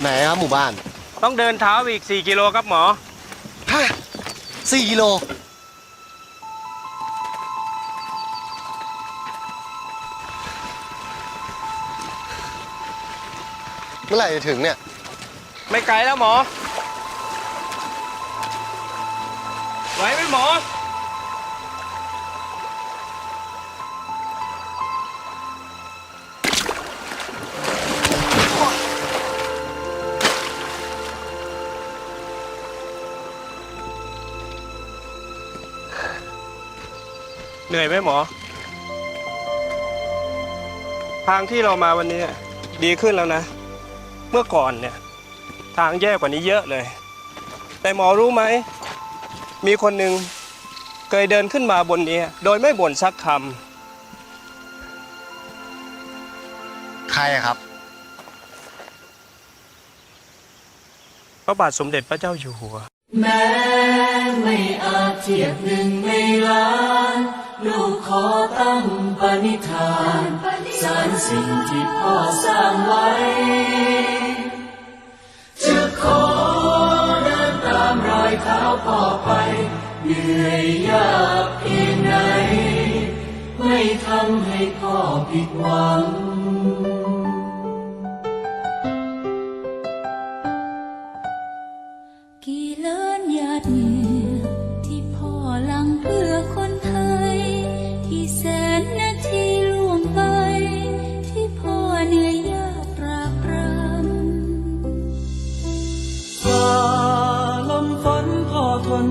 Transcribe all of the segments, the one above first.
ไหนครับหมู่บ้านต้องเดินเท้าไปอีก 4 กิโลครับหมอ ฮะสี่กิโล เมื่อไหร่จะถึงเนี่ย ไม่ไกลแล้วหมอ ไหวไหมหมอ เหนื่อยไหมหมอ ทางที่เรามาวันนี้ดีขึ้นแล้วนะ เมื่อก่อนเนี่ย ทางแย่กว่านี้เยอะเลย แต่หมอรู้ไหม มีคนหนึ่งเคยเดินขึ้นมาบนนี้ โดยไม่บ่นสักคใครอะครับำพระบาทสมเด็จพระเจ้าอยู่หัว แม้ไม่อาจเทียบหนึ่งในล้านลูกข อตั้งปณิธานสารสิ่งที่พ่อสร้างไว้ จะขอเดินตามรอยเท้าพ่อไป เหนื่อยยากเพียงไหน ไม่ทำให้พ่อผิดหวัง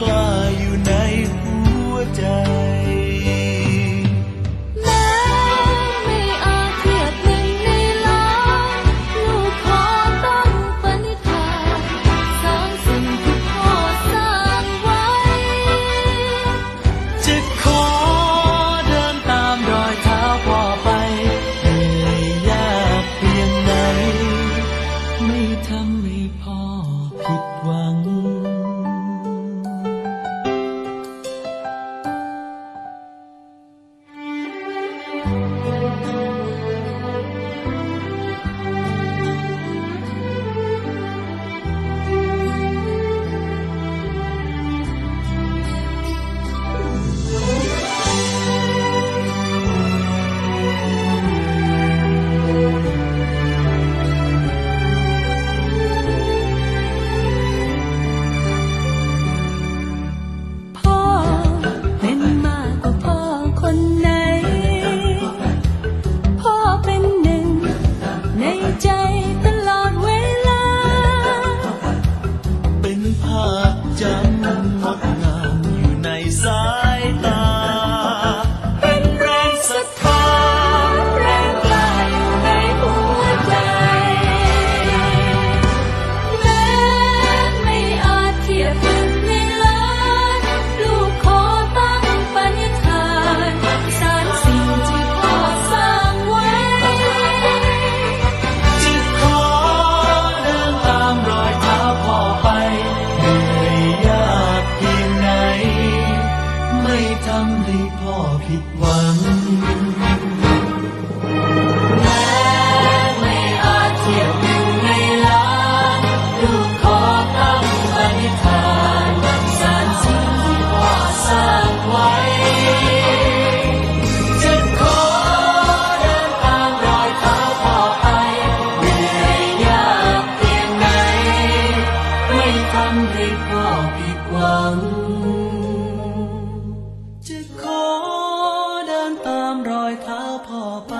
กล้าอยู่ในหัวใจ พ่อผิดหวัง อยเท้าพ่อไป